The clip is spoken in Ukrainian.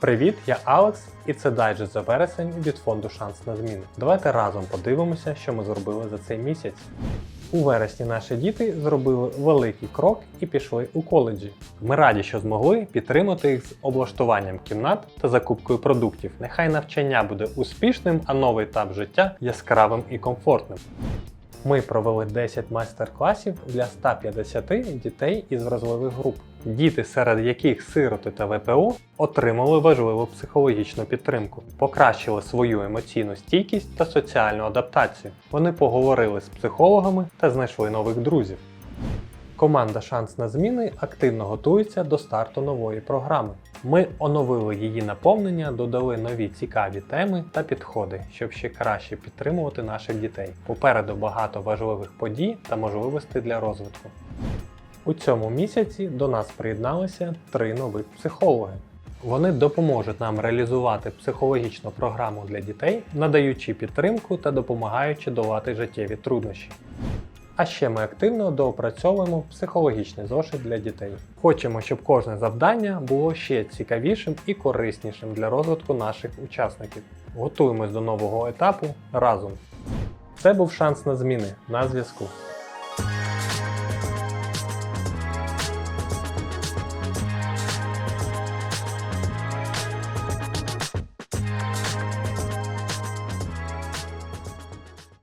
Привіт, я Алекс, і це дайджест за вересень від фонду Шанс на зміну. Давайте разом подивимося, що ми зробили за цей місяць. У вересні наші діти зробили великий крок і пішли у коледжі. Ми раді, що змогли підтримати їх з облаштуванням кімнат та закупкою продуктів. Нехай навчання буде успішним, а новий етап життя яскравим і комфортним. Ми провели 10 майстер-класів для 150 дітей із вразливих груп. Діти, серед яких сироти та ВПО, отримали важливу психологічну підтримку, покращили свою емоційну стійкість та соціальну адаптацію. Вони поговорили з психологами та знайшли нових друзів. Команда Шанс на зміни активно готується до старту нової програми. Ми оновили її наповнення, додали нові цікаві теми та підходи, щоб ще краще підтримувати наших дітей. Попереду багато важливих подій та можливостей для розвитку. У цьому місяці до нас приєдналися три нових психологи. Вони допоможуть нам реалізувати психологічну програму для дітей, надаючи підтримку та допомагаючи долати життєві труднощі. А ще ми активно доопрацьовуємо психологічний зошит для дітей. Хочемо, щоб кожне завдання було ще цікавішим і кориснішим для розвитку наших учасників. Готуємось до нового етапу разом. Це був шанс на зміни на зв'язку.